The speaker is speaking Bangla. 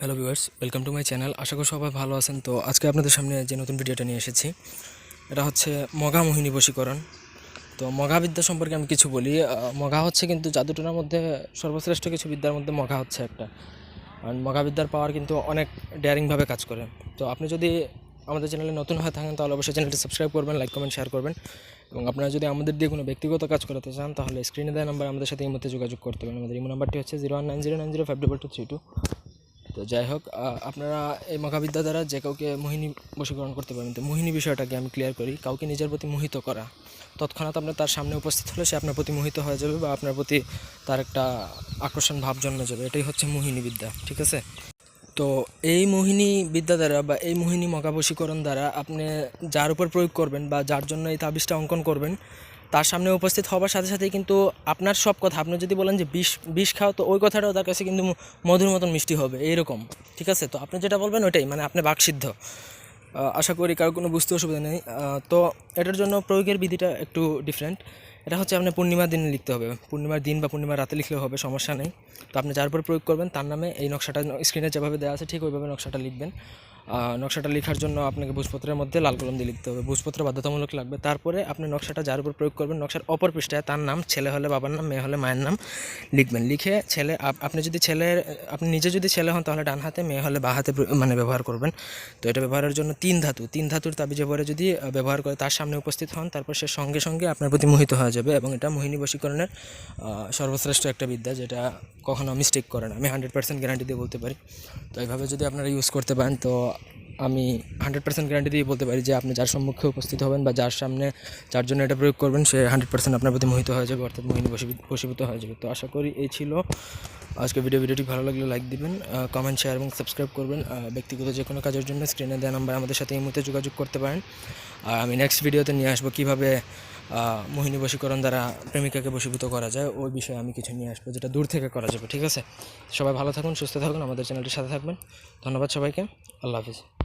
Hello viewers welcome to my channel আশা করি সবাই ভালো আছেন। তো আজকে আপনাদের সামনে যে নতুন ভিডিওটা নিয়ে এসেছি, এটা হচ্ছে মগা মোহিনী বশীকরণ। তো মগা বিদ্যা সম্পর্কে আমি কিছু বলি। মগা হচ্ছে কিন্তু জাদুটোনার মধ্যে সর্বশ্রেষ্ঠ কিছু বিদ্যার মধ্যে মগা হচ্ছে একটা। আর মগা বিদ্যার পাওয়ার কিন্তু অনেক ডেয়ারিংভাবে কাজ করে। তো আপনি যদি আমাদের চ্যানেলে নতুন হয়ে থাকেন, তাহলে অবশ্যই চ্যানেলটি সাবস্ক্রাইব করবেন লাইক কমেন্ট শেয়ার করবেন। এবং আপনারা যদি আমাদের দিয়ে কোনো ব্যক্তিগত কাজ করাতে চান, তাহলে স্ক্রিনে দেওয়া নাম্বার আমাদের সাথে এই মধ্যে যোগাযোগ করতে পারেন। আমাদের ইমো নাম্বারটি হচ্ছে zero one nine zero nine zero five double two three two তো যাই হোক আপনারা এই মহাবিদ্যা দ্বারা যে কাউকে মোহিনী বশীকরণ করতে পারবেন তো মোহিনী বিষয়টাকে আমি ক্লিয়ার করি। কাউকে নিজের প্রতি মোহিত করা। তৎক্ষণাৎ আপনার তার সামনে উপস্থিত হলে সে আপনার প্রতি মোহিত হয়ে যাবে বা আপনার প্রতি তার একটা আকর্ষণ ভাব জন্মে যাবে। এটাই হচ্ছে মোহিনী বিদ্যা, ঠিক আছে? তো এই মোহিনী বিদ্যা দ্বারা বা এই মোহিনী মকা বশীকরণ দ্বারা আপনি যার উপর প্রয়োগ করবেন বা যার জন্য এই তাবিজটা অঙ্কন করবেন তার সামনে উপস্থিত হওয়ার সাথে সাথেই কিন্তু আপনার সব কথা, আপনি যদি বলেন যে বিষ বিষ খাও, তো ওই কথাটাও তার কাছে কিন্তু মধুর মতন মিষ্টি হবে, এইরকম, ঠিক আছে? তো আপনি যেটা বলবেন ওইটাই মানে আপনি বাকসিদ্ধ। আশা করি কারও কোনো বুঝতে অসুবিধা নেই। তো এটার জন্য প্রয়োগের বিধিটা একটু ডিফারেন্ট এটা হচ্ছে আপনি পূর্ণিমার দিনে লিখতে হবে। পূর্ণিমার দিন বা পূর্ণিমার রাতে লিখলেও হবে, সমস্যা নেই। তো আপনি যার উপর প্রয়োগ করবেন, তার নামে এই নকশাটা স্ক্রিনে যেভাবে দেওয়া আছে, ঠিক ওইভাবে নকশাটা লিখবেন। নকশাটা লেখার জন্য আপনাকে ভোজপত্রের মধ্যে লাল কলম দিয়ে লিখতে হবে। ভোজপত্র বাধ্যতামূলক লাগবে। তারপরে আপনি নকশাটা যার উপর প্রয়োগ করবেন, নকশার অপর পৃষ্ঠায় তার নাম, ছেলে হলে বাবার নাম, মেয়ে হলে মায়ের নাম লিখবেন। লিখে ছেলে, আপ- আপনি যদি ছেলের, আপনি নিজে যদি ছেলে হন, তাহলে ডান হাতে, মেয়ে হলে বা হাতে মানে ব্যবহার করবেন। তো এটা ব্যবহারের জন্য তিন ধাতু। তিন ধাতুর তাবিজে পরে যদি ব্যবহার করে তার সামনে উপস্থিত হন, তারপর সে সঙ্গে সঙ্গে আপনার প্রতি মোহিত হয়ে যাবে এবং এটা মোহিনী বশীকরণের সর্বশ্রেষ্ঠ একটা বিদ্যা যেটা কখনো মিস্টেক করে না। আমি হান্ড্রেড পার্সেন্ট গ্যারান্টি দিয়ে বলতে পারি। তো এইভাবে যদি আপনারা ইউজ করতে পারেন, তো আমি হান্ড্রেড পার্সেন্ট গ্যারান্টি দিয়ে বলতে পারি যে আপনি যার সম্মুখে উপস্থিত হবেন বা যার সামনে যার জন্য এটা প্রয়োগ করবেন, সে হান্ড্রেড পার্সেন্ট আপনার প্রতি মোহিত হয়ে যাবে, অর্থাৎ মোহিনী বশীভূত হয়ে যাবে। তো আশা করি এই ছিল। আজকে ভিডিও ভিডিওটি ভালো লাগলে লাইক দিবেন কমেন্ট শেয়ার এবং সাবস্ক্রাইব করবেন। ব্যক্তিগত যে কোনো কাজের জন্য স্ক্রিনে দেওয়া নাম্বার আমাদের সাথে এই মুহূর্তে যোগাযোগ করতে পারেন। আর আমি নেক্সট ভিডিওতে নিয়ে আসব কীভাবে মোহিনী বশীকরণ দ্বারা প্রেমিকাকে বশীভূত করা যায়, ওই বিষয়ে আমি কিছু নিয়ে আসব যেটা দূর থেকে করা যাবে, ঠিক আছে? সবাই ভালো থাকুন, সুস্থ থাকুন, আমাদের চ্যানেলটির সাথে থাকবেন। ধন্যবাদ সবাইকে, আল্লাহ হাফিজ।